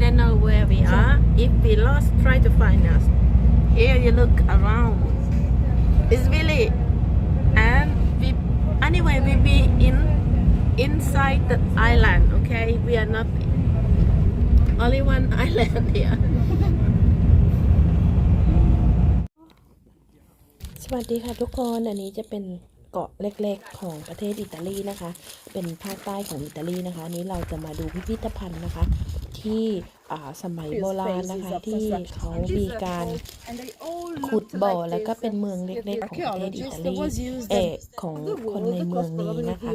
don't know where we are. If we lost, try to find us. Here you look around. It's really and we anyway we be in inside the island. Okay, we are not only one island here. สวัสดีค่ะทุกคนอันนี้จะเป็นเกาะเล็กๆ ของประเทศอิตาลีนะคะ เป็นภาคใต้ของอิตาลีนะคะอันนี้เราจะมาดูพิพิธภัณฑ์นะคะ ที่อ่าสมัยโบราณนะคะที่เขามีการขุดบ่อแล้วก็เป็นเมืองเล็กๆของประเทศอิตาลีเอกของคนในเมืองนี้นะคะ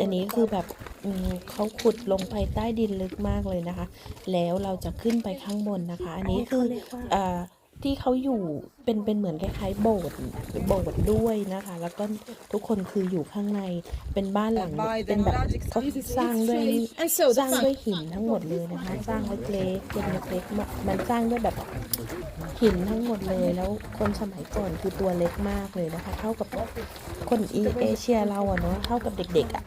อันนี้คือแบบอืมเขาขุดลงไปใต้ดินลึกมากเลยนะคะ แล้วเราจะขึ้นไปข้างบนนะคะ อันนี้คืออ่า ที่เขาอยู่เป็นเป็นเหมือนคล้ายๆโบสถ์โบสถ์ด้วยนะคะ แล้วก็ทุกคนคืออยู่ข้างในเป็นบ้านหลังเป็นแบบเขาสร้างด้วยสร้างด้วยหินทั้งหมดเลยนะคะ สร้างเล็กๆเป็นเล็กๆมามันสร้างด้วยแบบหินทั้งหมดเลย แล้วคนสมัยก่อนคือตัวเล็กมากเลยนะคะ เท่ากับคนอีเอเชียเราอะเนาะเท่ากับเด็กๆอะ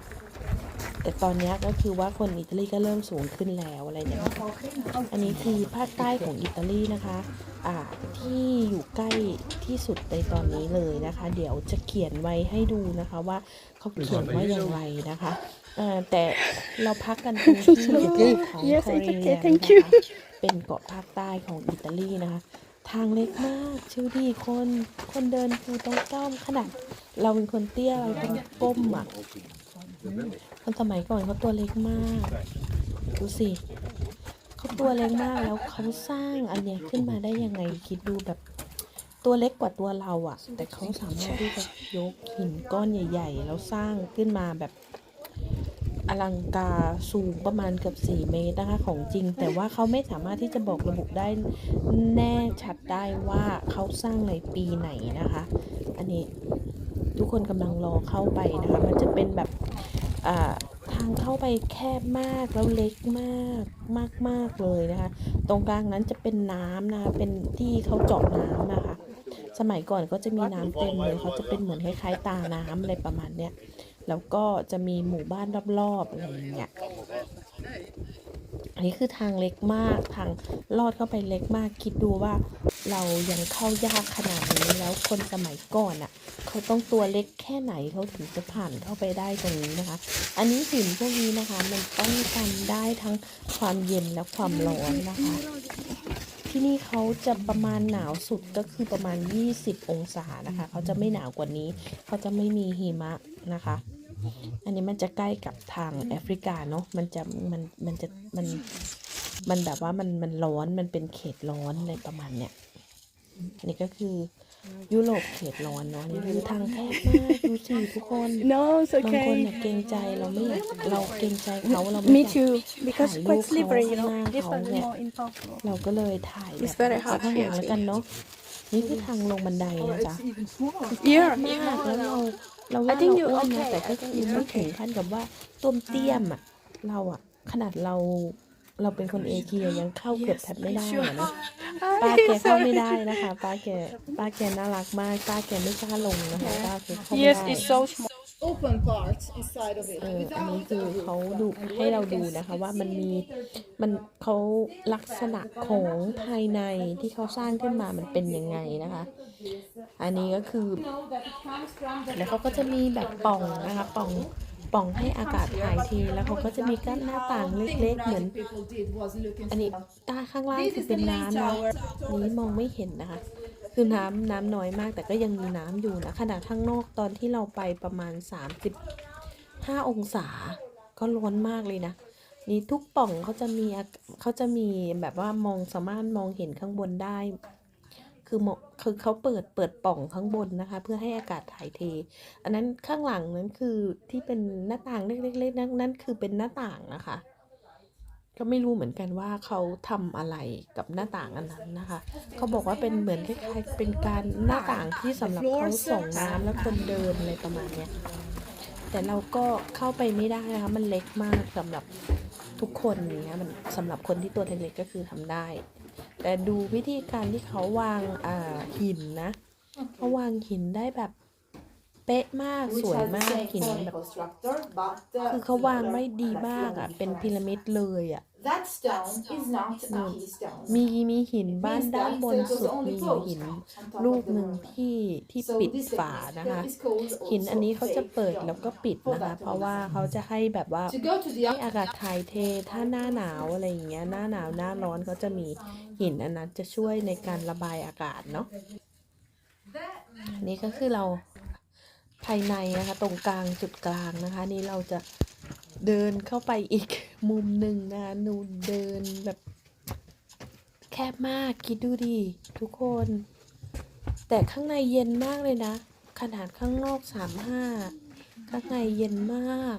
แต่ตอนเนี้ยก็คือว่าคนอิตาลีก็เริ่มสูงขึ้นแล้วอะไรเนี่ยนะคะอันนี้คือภาคใต้ของอิตาลีนะคะอ่าที่อยู่ใกล้ที่สุดในตอนนี้เลยนะคะ เดี๋ยวจะเขียนไว้ให้ดูนะคะว่าเขาเขียนว่าอย่างไรนะคะเอ่อแต่เราพักกันตรงที่เกาะของ Yes, คอ it's เรี okay, ย thank นะ you. คะเป็นเกาะภาคใต้ของอิตาลีนะคะ ทางเล็กมากชื่อดีคนคนเดินคือต้องก้ามขนาด เราเป็นคนเตี้ยเราต้องก้มอะ คนสมัยก่อนเขาตัวเล็กมาก ดูสิเขาตัวเล็กมากแล้วเขาสร้างอันเนี้ยขึ้นมาได้ยังไงคิดดูแบบตัวเล็กกว่าตัวเราอะแต่เขาสามารถที่จะยกหินก้อนใหญ่ ๆ แล้วสร้างขึ้นมาแบบอลังการสูงประมาณเกือบ 4 เมตรนะคะของจริง แต่ว่าเขาไม่สามารถที่จะบอกระบุได้แน่ชัดได้ว่าเขาสร้างในปีไหนนะคะ อันนี้ทุกคนกำลังรอเข้าไปนะคะ มันจะเป็นแบบ ทางเข้าไปแคบมากแล้วเล็กมากมากมากเลยนะคะ ตรงกลางนั้นจะเป็นน้ำนะคะเป็นที่เขาเจาะน้ำนะคะ สมัยก่อนก็จะมีน้ำเต็มเลยเขาจะเป็นเหมือนคล้ายๆตาน้ำอะไรประมาณเนี้ยแล้วก็จะมีหมู่บ้านรอบๆอะไรอย่างเงี้ยอันนี้คือทางเล็กมากทางลอดเข้าไปเล็กมากคิดดูว่าเรายังเข้ายากขนาดนี้แล้วคนสมัยก่อนอะ เขาต้องตัวเล็กแค่ไหนเขาถึงจะผ่านเข้าไปได้ตรงนี้นะคะ อันนี้หินพวกนี้นะคะ มันป้องกันได้ทั้งความเย็นและความร้อนนะคะ ที่นี่เขาจะประมาณหนาวสุดก็คือประมาณ 20 องศานะคะ เขาจะไม่หนาวกว่านี้ เขาจะไม่มีหิมะนะคะ อันนี้มันจะใกล้กับทางแอฟริกาเนาะ มันจะมันมันจะมันมันแบบว่ามันมันร้อน มันเป็นเขตร้อนอะไรประมาณเนี้ยอันนี้ก็คือ ยุโรปเขตร้อนเนาะนี่คือทางแคบมากดูสิทุกคน No, it's บางคน okay. เนี่ยเกรงใจเราไม่อยากเราเกรงใจเขาเราไม่ Me อยาก too. Because ถ่าย it's รูป quite slippery, you เขา know. ข้างห This น้า one เขา is เนี่ย more impossible. เราก็เลยถ่ายแบบ It's very hard ข้างหลัง here แล้วกันเนาะนี่คือทางลงบันไดนะจ๊ะ Yeah. มากแล้วเราเรา I ว่า think เรา you อ้วนนะ okay. แต่ก็ I think คือ it's ไม่ถึง okay. ขั้นกับว่าต้วมเตี้ยมอะเราอะ ขนาดเรา เราเป็นคนเอเชียยังเข้าเกือบแทบไม่ได้อะเนาะป้าแกเข้าไม่ได้นะคะ ป้าแกป้าแกน่ารักมากป้าแกไม่กล้าลงนะคะป้าแกเข้าไม่ Yes, ได้ it's so small. open parts inside of it. เอออันนี้คือเขาดูให้เราดูนะคะว่ามันมีมันเขาลักษณะของภายในที่เขาสร้างขึ้นมามันเป็นยังไงนะคะ อันนี้ก็คือ แล้วเขาก็จะมีแบบปล่องนะคะปล่อง ป่องให้อากาศถ่ายเทแล้วเขาก็จะมีกั้นหน้าต่างเล็กๆเหมือนอันนี้ตาข้างล่างคือเป็นน้ำนะนี้มองไม่เห็นนะคะ คือน้ำน้ำน้อยมากแต่ก็ยังมีน้ำอยู่นะขนาดข้างนอกตอนที่เราไปประมาณ 35 องศา ก็ร้อนมากเลยนะนี่ทุกป่องเขาจะมีเขาจะมีแบบว่ามองสามารถมองเห็นข้างบนได้ คือมคือเขาเปิดเปิดป่องข้างบนนะคะ เพื่อให้อากาศถ่ายเท อันนั้นข้างหลังนั้นคือที่เป็นหน้าต่างเล็กๆนั่นนั่นคือเป็นหน้าต่างนะคะ ก็ไม่รู้เหมือนกันว่าเขาทำอะไรกับหน้าต่างอันนั้นนะคะ เขาบอกว่าเป็นเหมือนคล้ายๆเป็นการหน้าต่างที่สำหรับเขาส่งน้ำแล้วคนเดินอะไรประมาณเนี้ยแต่เราก็เข้าไปไม่ได้นะคะมันเล็กมากสำหรับทุกคนอย่างเงี้ยมันสำหรับคนที่ตัวเล็กๆก็คือทำได้ แต่ดูวิธีการที่เขาวางอ่าหินนะเขาวางหินได้แบบ เป๊ะมากสวยมากหินแบบ constructor, but uh, คือเขาวางไม่ดีมากอะ เป็นพีระมิดเลยอะ That stone is not a keystone. มีมีหินบ้านด้านบนสุดมีอยู่หิน ลูกหนึ่งที่ที่ปิดฝานะคะ หินอันนี้เขาจะเปิดแล้วก็ปิดนะคะ เพราะว่าเขาจะให้แบบว่า To go to the ให้อากาศถ่ายเทถ้าหน้าหนาวอะไรอย่างเงี้ยหน้าหนาวหน้าร้อนเขาจะมีหินอันนั้นจะช่วยในการระบายอากาศเนาะนี่ก็คือเรา ภายในนะคะ ตรงกลางจุดกลางนะคะ นี่เราจะเดินเข้าไปอีกมุมหนึ่งนะคะหนูเดินแบบ แคบมากคิดดูดิทุกคน แต่ข้างในเย็นมากเลยนะ ขนาดข้างนอกสามห้าข้างในเย็นมาก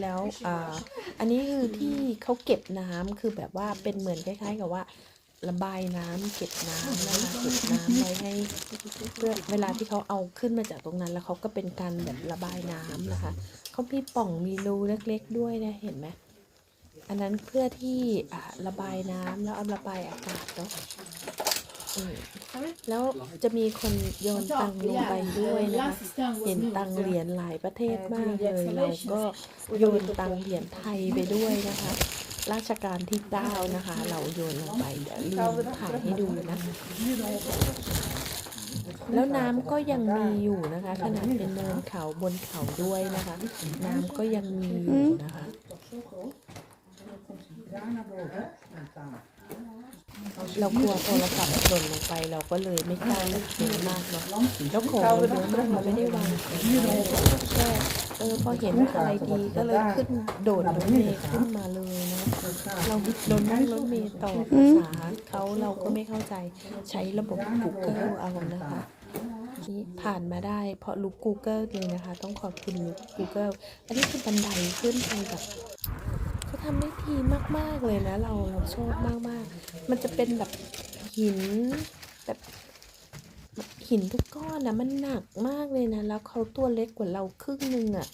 แล้วอ่าอันนี้คือที่เขาเก็บน้ำคือแบบว่าเป็นเหมือนคล้ายๆกับว่า ระบายน้ำเก็บน้ำนะคะเก็บน้ำไว้ให้เพื่อเวลาที่เขาเอาขึ้นมาจากตรงนั้น แล้วเขาก็เป็นการแบบระบายน้ำนะคะเขามีป่องมีรูเล็ก ๆ ด้วยนะเห็นไหมอันนั้นเพื่อที่อ่าระบายน้ำแล้วเอาระบายอากาศเนาะแล้วจะมีคนโยนตังลงไปด้วยนะคะเห็นตังเหรียญหลายประเทศมากเลยเราก็โยนตังเหรียญไทยไปด้วยนะคะ ราชการที่เก้านะคะ เราโยนลงไปเดี๋ยวลืมถ่ายให้ดูนะคะแล้วน้ำก็ยังมีอยู่นะคะ ขนาดเป็นเนินเขาบนเขาด้วยนะคะ น้ำก็ยังมีอยู่นะคะเรากลัวโทรศัพท์หล่นลงไปเราก็เลยไม่กล้าเล่นเกมมากเนาะแล้วของเราเยอะมากเราไม่ได้วางของไว้แค่เออพอเห็นอะไรดีก็เลยขึ้นโดดรถเมล์ขึ้นมาเลยนะเราโดนนั่งรถเมล์ต่อภาษาเขาเราก็ไม่เข้าใจใช้ระบบ Google เอานะคะนี่ผ่านมาได้เพราะลุก Google เลยนะคะ ต้องขอบคุณลุก Google อันนี้คือบันไดขึ้นไปแบบเขาทำได้ดีมาก ๆ เลยนะ เราเราชอบมาก ๆ มันจะเป็นแบบหินแบบ หินทุกก้อนนะมันหนักมากเลยนะ แล้วเขาตัวเล็กกว่าเราครึ่งหนึ่งอะ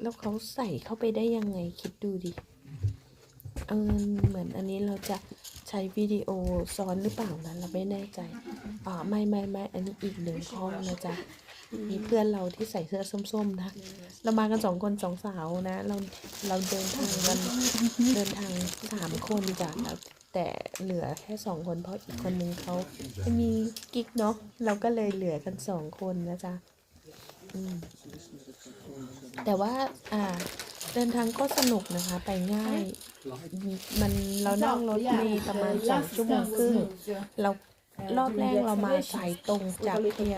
แล้วเขาใส่เข้าไปได้ยังไงคิดดูดิ เออเหมือนอันนี้เราจะใช้วิดีโอซ้อนหรือเปล่านะเราไม่แน่ใจอ่าไม่ไม่ไม่อันนี้อีกหนึ่งห้องนะจ๊ะมีเพื่อนเราที่ใส่เสื้อส้มๆนะ เรามากันสองคนสองสาวนะ เราเราเดินทางกันเดินทางสามคนจ้ะ แต่เหลือแค่สองคนเพราะอีกคนนึงเขาไม่มีกิ๊กเนาะเราก็เลยเหลือกันสองคนนะจ๊ะแต่ว่า อ่า เดินทางก็สนุกนะคะ ไปง่าย มันเรานั่งรถเมล์ประมาณสองชั่วโมงครึ่งเรารอบแรกเรามาสายตรงจากเทีย